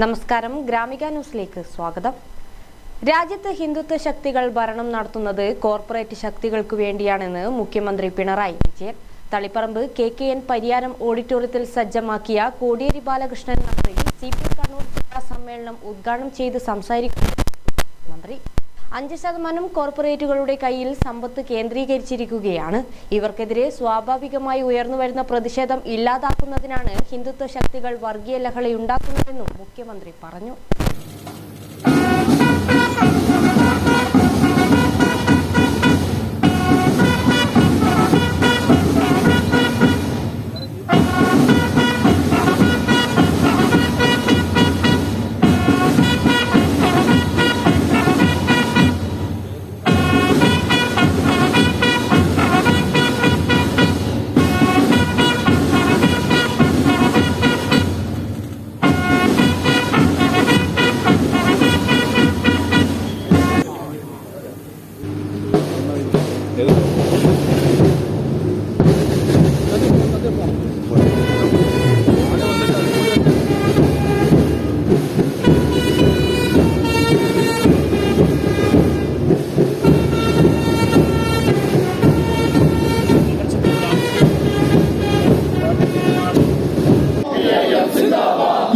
നമസ്കാരം. ഗ്രാമിക ന്യൂസിലേക്ക് സ്വാഗതം. രാജ്യത്ത് ഹിന്ദുത്വ ശക്തികൾ ഭരണം നടത്തുന്നത് കോർപ്പറേറ്റ് ശക്തികൾക്ക് വേണ്ടിയാണെന്ന് മുഖ്യമന്ത്രി Pinarayi Vijayan. Taliparamba K K N Pariyaram ഓഡിറ്റോറിയത്തിൽ സജ്ജമാക്കിയ കോടിയേരി ബാലകൃഷ്ണൻ മന്ത്രി സി പി കണ്ണൂർ ജില്ലാ സമ്മേളനം ഉദ്ഘാടനം ചെയ്ത് സംസാരിക്കുന്നു മന്ത്രി അഞ്ച് ശതമാനം കോർപ്പറേറ്റുകളുടെ കയ്യിൽ സമ്പത്ത് കേന്ദ്രീകരിച്ചിരിക്കുകയാണ്. ഇവർക്കെതിരെ സ്വാഭാവികമായി ഉയർന്നുവരുന്ന പ്രതിഷേധം ഇല്ലാതാക്കുന്നതിനാണ് ഹിന്ദുത്വ ശക്തികൾ വർഗീയ ലഹളയുണ്ടാക്കുന്നതെന്നും മുഖ്യമന്ത്രി പറഞ്ഞു.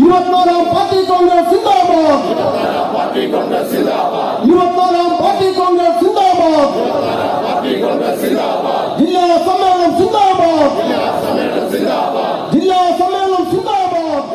ഇരുപത്തിനാലാം പാർട്ടി കോൺഗ്രസ് സിന്ദാബാദ് ഇരുപത്തിനാലാം പാർട്ടി കോൺഗ്രസ് സിന്ദാബാദ് ജില്ലാ സമ്മേളനം സിന്ദാബാദ് ജില്ലാ സമ്മേളനം സിന്ദാബാദ്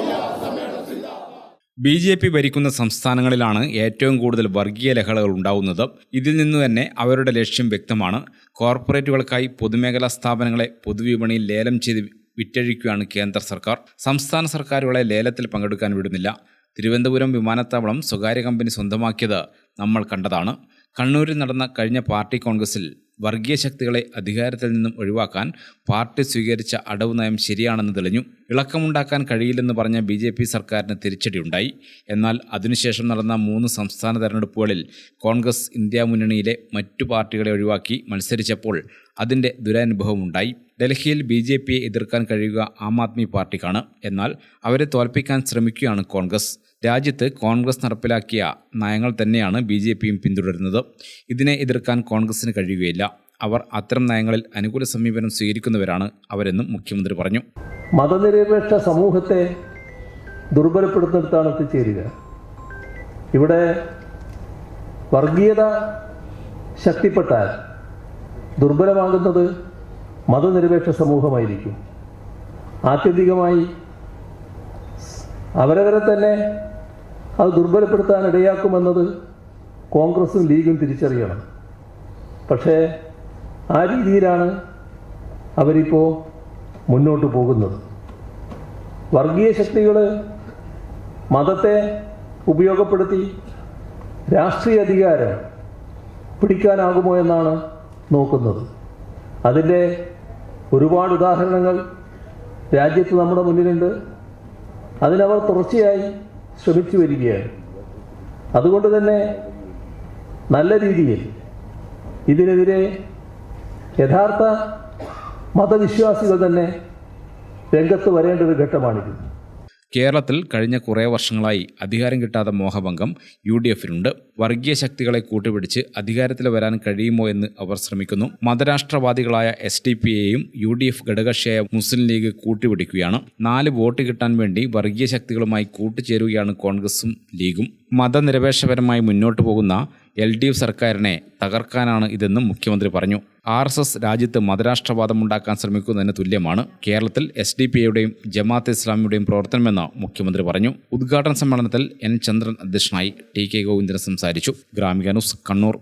ബി ജെ പി ഭരിക്കുന്ന സംസ്ഥാനങ്ങളിലാണ് ഏറ്റവും കൂടുതൽ വർഗീയ ലഹളകൾ ഉണ്ടാവുന്നത്. ഇതിൽ നിന്ന് തന്നെ അവരുടെ ലക്ഷ്യം വ്യക്തമാണ്. കോർപ്പറേറ്റുകൾക്കായി പൊതുമേഖലാ സ്ഥാപനങ്ങളെ പൊതുവിപണിയിൽ ലേലം ചെയ്ത് വിറ്റഴിക്കുകയാണ് കേന്ദ്ര സർക്കാർ. സംസ്ഥാന സർക്കാരുകളെ ലേലത്തിൽ പങ്കെടുക്കാൻ വിടുന്നില്ല. തിരുവനന്തപുരം വിമാനത്താവളം സ്വകാര്യ കമ്പനി സ്വന്തമാക്കിയത് നമ്മൾ കണ്ടതാണ്. കണ്ണൂരിൽ നടന്ന കഴിഞ്ഞ പാർട്ടി കോൺഗ്രസിൽ വർഗീയ ശക്തികളെ അധികാരത്തിൽ നിന്നും ഒഴിവാക്കാൻ പാർട്ടി സ്വീകരിച്ച അടവ് നയം ശരിയാണെന്ന് തെളിഞ്ഞു. ഇളക്കമുണ്ടാക്കാൻ കഴിയില്ലെന്ന് പറഞ്ഞ ബി ജെ പി സർക്കാരിന് തിരിച്ചടിയുണ്ടായി. എന്നാൽ അതിനുശേഷം നടന്ന മൂന്ന് സംസ്ഥാന തെരഞ്ഞെടുപ്പുകളിൽ കോൺഗ്രസ് ഇന്ത്യ മുന്നണിയിലെ മറ്റു പാർട്ടികളെ ഒഴിവാക്കി മത്സരിച്ചപ്പോൾ അതിന്റെ ദുരനുഭവമുണ്ടായി. ഡൽഹിയിൽ ബി ജെ പിയെ എതിർക്കാൻ കഴിയുക ആം ആദ്മി പാർട്ടിക്കാണ്. എന്നാൽ അവരെ തോൽപ്പിക്കാൻ ശ്രമിക്കുകയാണ് കോൺഗ്രസ്. രാജ്യത്ത് കോൺഗ്രസ് നടപ്പിലാക്കിയ നയങ്ങൾ തന്നെയാണ് ബി ജെ പിയും പിന്തുടരുന്നത്. ഇതിനെ എതിർക്കാൻ കോൺഗ്രസിന് കഴിയുകയില്ല. അവർ അത്തരം നയങ്ങളിൽ അനുകൂല സമീപനം സ്വീകരിക്കുന്നവരാണ് അവരെന്നും മുഖ്യമന്ത്രി പറഞ്ഞു. മതനിരപേക്ഷ സമൂഹത്തെ ദുർബലപ്പെടുത്തിടത്താണ് എത്തിച്ചേരുക. ഇവിടെ വർഗീയത ശക്തിപ്പെട്ടാൽ ദുർബലമാകുന്നത് മതനിരപേക്ഷ സമൂഹമായിരിക്കും. ആത്യന്തികമായി അവരവരെ തന്നെ അത് ദുർബലപ്പെടുത്താൻ ഇടയാക്കുമെന്നത് കോൺഗ്രസും ലീഗും തിരിച്ചറിയണം. പക്ഷേ ആ രീതിയിലാണ് അവരിപ്പോൾ മുന്നോട്ട് പോകുന്നത്. വർഗീയ ശക്തികൾ മതത്തെ ഉപയോഗപ്പെടുത്തി രാഷ്ട്രീയ അധികാരം പിടിക്കാനാകുമോ എന്നാണ് നോക്കുന്നത്. അതിന്റെ ഒരുപാട് ഉദാഹരണങ്ങൾ രാജ്യത്ത് നമ്മുടെ മുന്നിലുണ്ട്. അതിനവർ തുടർച്ചയായി ശ്രമിച്ചു വരികയാണ്. അതുകൊണ്ട് തന്നെ നല്ല രീതിയിൽ ഇതിനെതിരെ യഥാർത്ഥ മതവിശ്വാസികൾ തന്നെ രംഗത്ത് വരേണ്ട ഒരു ഘട്ടമാണിത്. കേരളത്തിൽ കഴിഞ്ഞ കുറേ വർഷങ്ങളായി അധികാരം കിട്ടാത്ത മോഹഭംഗം യു ഡി എഫിനുണ്ട് വർഗീയ ശക്തികളെ കൂട്ടുപിടിച്ച് അധികാരത്തിൽ വരാൻ കഴിയുമോ എന്ന് അവർ ശ്രമിക്കുന്നു. മതരാഷ്ട്രവാദികളായ എസ് ഡി പി എയും യു ഡി എഫ് ഘടകകക്ഷിയായ മുസ്ലിം ലീഗ് കൂട്ടുപിടിക്കുകയാണ്. നാല് വോട്ട് കിട്ടാൻ വേണ്ടി വർഗീയ ശക്തികളുമായി കൂട്ടുചേരുകയാണ് കോൺഗ്രസും ലീഗും. മതനിരപേക്ഷപരമായി മുന്നോട്ടു പോകുന്ന എൽ ഡി എഫ് സർക്കാരിനെ തകർക്കാനാണ് ഇതെന്നും മുഖ്യമന്ത്രി പറഞ്ഞു. ആർ എസ് എസ് രാജ്യത്ത് മതരാഷ്ട്രവാദമുണ്ടാക്കാൻ ശ്രമിക്കുന്നതിന് തുല്യമാണ് കേരളത്തിൽ എസ് ഡി പി യുടെയും ജമാഅത്ത് ഇസ്ലാമിയുടെയും പ്രവർത്തനമെന്ന് മുഖ്യമന്ത്രി പറഞ്ഞു. ഉദ്ഘാടന സമ്മേളനത്തിൽ എൻ ചന്ദ്രൻ അധ്യക്ഷനായി ടി കെ ഗോവിന്ദൻ സംസാരിച്ചു. ഗ്രാമിക ന്യൂസ് കണ്ണൂർ.